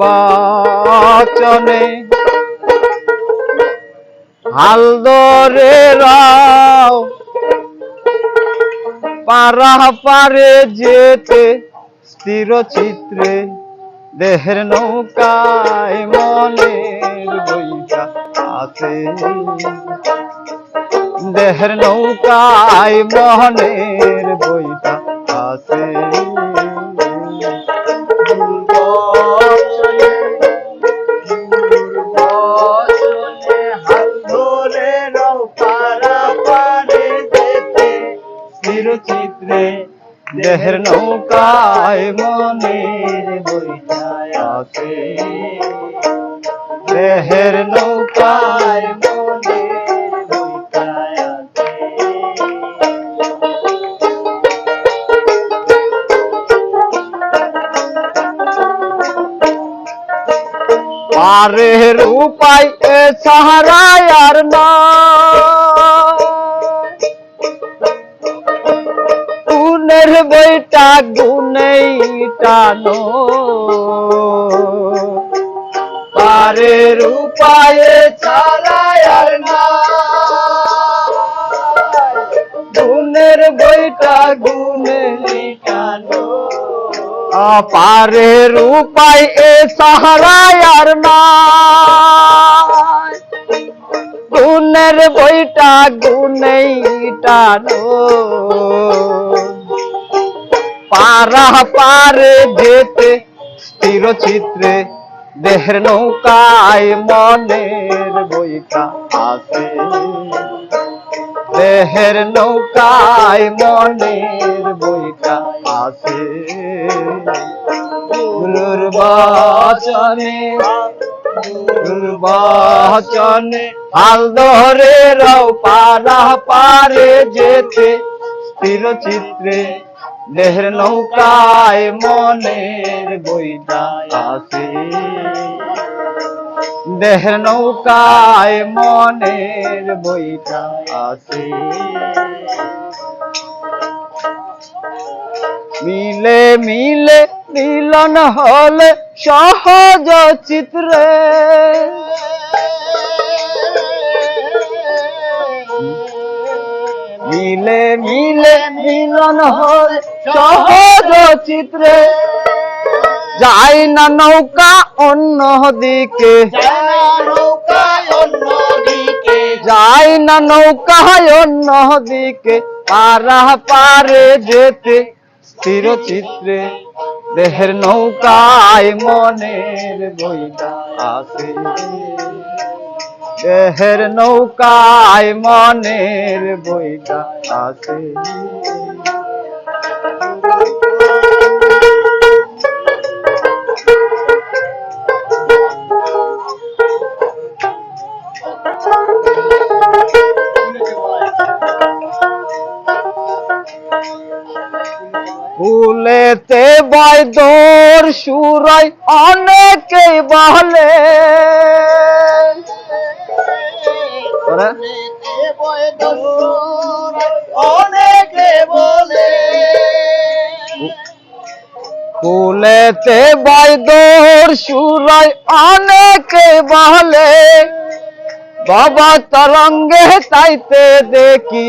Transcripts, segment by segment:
বাচনে হাল ধরে রাও। পারা পারে যেতে স্থির চিত্রে দেহের নৌকায় মনের বইটা আছে। দেহের নৌকায় মনের বইটা আছে। দেহের নৌকায় মনের বইটায় আছে দেহের নৌকায় পারের উপায় এ সাহারায় আর বইটা গুনেই টানো। পারের উপায়ে ছাড়ায় আর বইটা গুনে টানো পারের উপায় এ সাহারায় আর না। গুণের বইটা গুনেই টানো। পারা পারে যেতে, স্থির চিত্রে দেহের নৌকায় মনের বইটা আছে। দেহের নৌকায় মনের বইটা আছে। গুরুর বাচনে বাচনে হাল ধরে রাও পারা পারে যেতে, স্থির চিত্রে দেহের নৌকায় মনের বইটা আছে। দেহের নৌকায় মনের বইটা আছে। মিলে মিলে মিলন হলে সহজ চিত্রে। মিলে মিলে মিলন হলে সহজ চিত্রে যাই না নৌকা অন্য দিকে। যাই না নৌকা অন্য দিকে পারা পারে যেতে স্থির চিত্রে দেহের নৌকায় মনের বইটা আছে। দেহের নৌকায় মনের বইটা আছে। ফুলেতে বৈদর সুরাই অনেকে বলে? অনেকে বলে ফুলেতে বৈদর সুরাই অনেকে বলে বাবা তরঙ্গে তাইতে দেখি।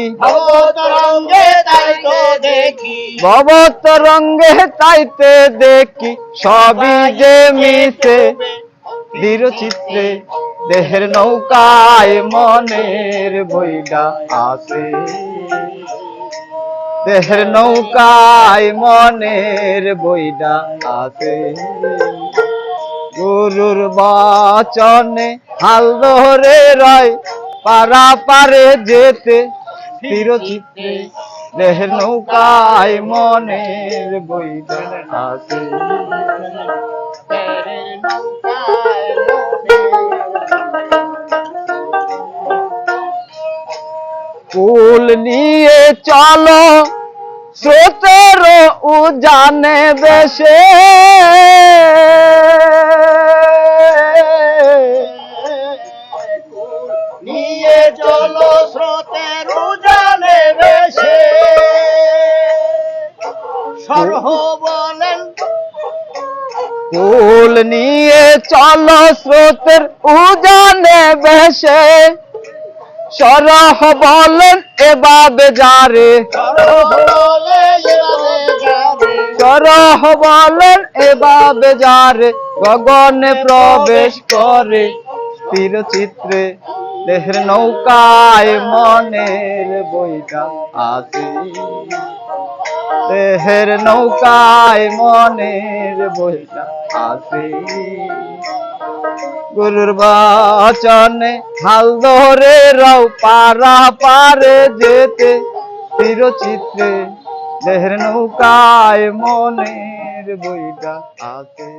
বাবা তরঙ্গে তাইতে দেখি। সবই যে মিশে দৃঢ় চিত্রে দেহের নৌকায় মনের বইটা আছে। দেহের নৌকায় মনের বইটা আছে। গুরুর বাচনে হাল ধরে রয় পারা পারে যেতে স্থির চিত্রে দেহের নৌকায় মনের বইটা আছে কুল নিয়ে চলো স্রোতের উজানে বেশে। সরহ বলেন কুল নিয়ে চলো স্রোতের উজানে বেশে সরহ বলেন এভাবে যারে। সরহ বলেন এভাবে যারে। গগনে প্রবেশ করে স্থির চিত্রে। দেহের নৌকায় মনের বইটা আছে দেহের নৌকায় মনের বইটা আছে গুরুর বচনে হাল ধরে রাও পারা পারে যেতে। চিরচিত্রে চিত্রে দেহের নৌকায় মনের বইটা আছে